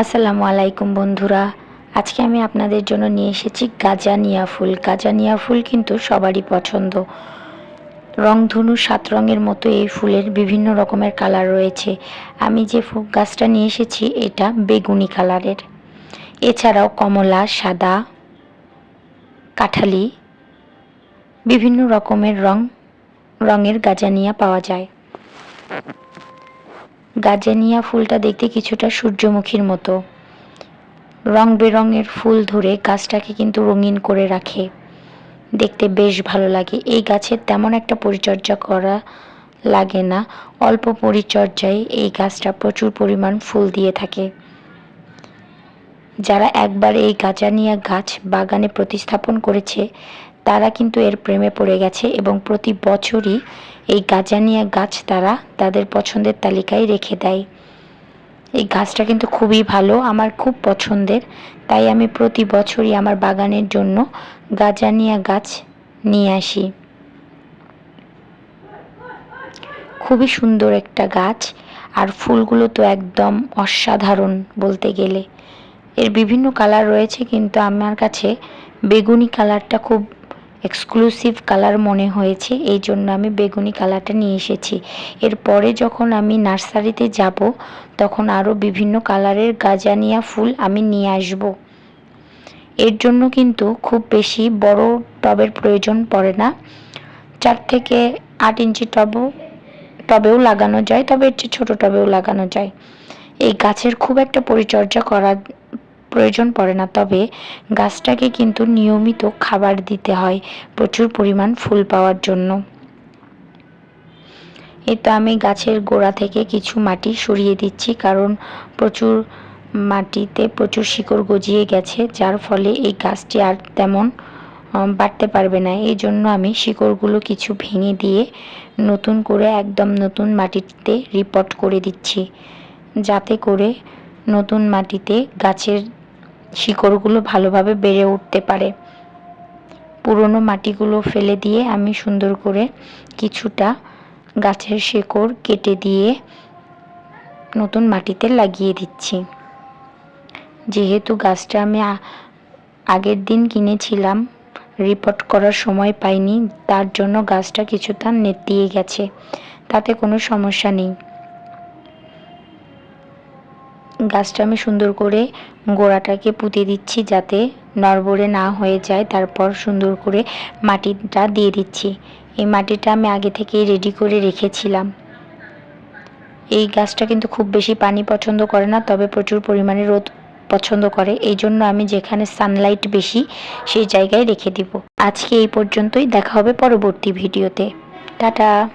আসসালামু আলাইকুম বন্ধুরা। আজকে আমি আপনাদের জন্য নিয়ে এসেছি গাজানিয়া ফুল। গাজানিয়া ফুল কিন্তু সবারই পছন্দ। রংধনু সাত রঙের মতো এই ফুলের বিভিন্ন রকমের কালার রয়েছে। আমি যে গাছটা নিয়ে এসেছি, এটা বেগুনি কালারের। এছাড়াও কমলা, সাদা, কাঠালি, বিভিন্ন রকমের রং রঙের গাজানিয়া পাওয়া যায়। গাজেনিয়া ফুলটা দেখতে কিছুটা সূর্যমুখীর মতো। রং বেরঙের ফুল ধরে গাছটাকে কিন্তু রঙিন করে রাখে। দেখতে বেশ ভালো লাগে। এই গাছের তেমন একটা পরিচর্যা করা লাগে না। অল্প পরিচর্যায় এই গাছটা প্রচুর পরিমাণ ফুল দিয়ে থাকে। যারা একবার এই গাজানিয়া গাছ বাগানে প্রতিস্থাপন করেছে তারা কিন্তু এর প্রেমে পড়ে গেছে এবং প্রতি বছরই এই গাজানিয়া গাছ তারা তাদের পছন্দের তালিকায় রেখে দেয়। এই গাছটা কিন্তু খুবই ভালো, আমার খুব পছন্দের। তাই আমি প্রতি বছরই আমার বাগানের জন্য গাজানিয়া গাছ নিয়ে আসি। খুবই সুন্দর একটা গাছ, আর ফুলগুলো তো একদম অসাধারণ বলতে গেলে। এর বিভিন্ন কালার রয়েছে, কিন্তু আমার কাছে বেগুনি কালারটা খুব এক্সক্লুসিভ কালার মনে হয়েছে, এই জন্য আমি বেগুনি কালারটা নিয়ে এসেছি। এরপরে যখন আমি নার্সারিতে যাব, তখন আরও বিভিন্ন কালারের গাজানিয়া ফুল আমি নিয়ে আসব। এর জন্য কিন্তু খুব বেশি বড় টবের প্রয়োজন পড়ে না। চার থেকে আট ইঞ্চি টবও, টবেও লাগানো যায়, তবে এর চেয়ে ছোটো টবেও লাগানো যায়। এই গাছের খুব একটা পরিচর্যা করা প্রয়োজন পড়ে না, তবে গাছটাকে কিন্তু নিয়মিত খাবার দিতে হয় প্রচুর পরিমাণ ফুল পাওয়ার জন্য। এই তো আমি গাছের গোড়া থেকে কিছু মাটি সরিয়ে দিচ্ছি, কারণ প্রচুর মাটিতে প্রচুর শিকড় গজিয়ে গেছে, যার ফলে এই গাছটি আর তেমন বাড়তে পারবে না। এই জন্য আমি শিকড়গুলো কিছু ভেঙে দিয়ে নতুন করে একদম নতুন মাটিতে রিপোর্ট করে দিচ্ছি, যাতে করে নতুন মাটিতে গাছের শিকড়গুলো ভালোভাবে বেড়ে উঠতে পারে। পুরনো মাটিগুলো ফেলে দিয়ে আমি সুন্দর করে কিছুটা গাছের শিকড় কেটে দিয়ে নতুন মাটিতে লাগিয়ে দিচ্ছি। যেহেতু গাছটা আমি আগের দিন কিনেছিলাম রিপোর্ট করার সময় পাইনি, তার জন্য গাছটা কিছুটা নেতিয়ে গেছে। তাতে কোনো সমস্যা নেই। গাছটা আমি সুন্দর করে গোড়াটাকে পুঁতে দিচ্ছি যাতে নড়বড়ে না হয়ে যায়। তারপর সুন্দর করে মাটিটা দিয়ে দিচ্ছি। এই মাটিটা আমি আগে থেকেই রেডি করে রেখেছিলাম। এই গাছটা কিন্তু খুব বেশি পানি পছন্দ করে না, তবে প্রচুর পরিমাণে রোদ পছন্দ করে। এই জন্য আমি যেখানে সানলাইট বেশি, সেই জায়গায় রেখে দিব। আজকে এই পর্যন্তই, দেখা হবে পরবর্তী ভিডিওতে। টাটা!